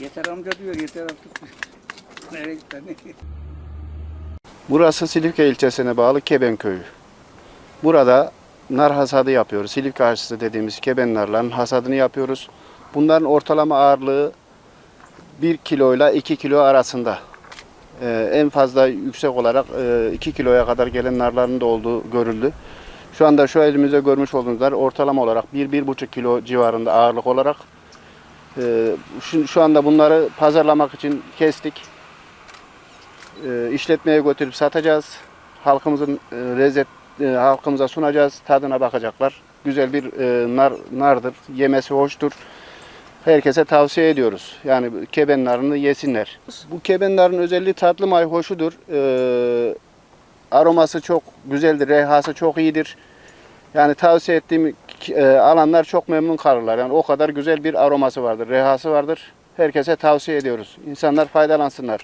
Yeter amca diyor yeter artık. Nereye gitti? Burası Silifke ilçesine bağlı Keben köyü. Burada nar hasadı yapıyoruz. Silifke aşısı dediğimiz keben narların hasadını yapıyoruz. Bunların ortalama ağırlığı 1 kilo ile 2 kilo arasında. Ee, en fazla yüksek olarak e, 2 kiloya kadar gelen narların da olduğu görüldü. Şu anda şu elimizde görmüş olduğunuz ortalama olarak 1-1,5 kilo civarında ağırlık olarak. Ee, şu, şu anda bunları pazarlamak için kestik e, işletmeye götürüp satacağız. Halkımızın e, lezzet e, halkımıza sunacağız. Tadına bakacaklar. Güzel bir e, nar nardır. Yemesi hoştur. Herkese tavsiye ediyoruz. Yani keben narını yesinler. Bu keben narın özelliği tatlı mayhoşudur. E, aroması çok güzeldir. Rehası çok iyidir. Yani tavsiye ettiğim e, alanlar çok memnun kalırlar. Yani o kadar güzel bir aroması vardır, rehası vardır. Herkese tavsiye ediyoruz. İnsanlar faydalansınlar.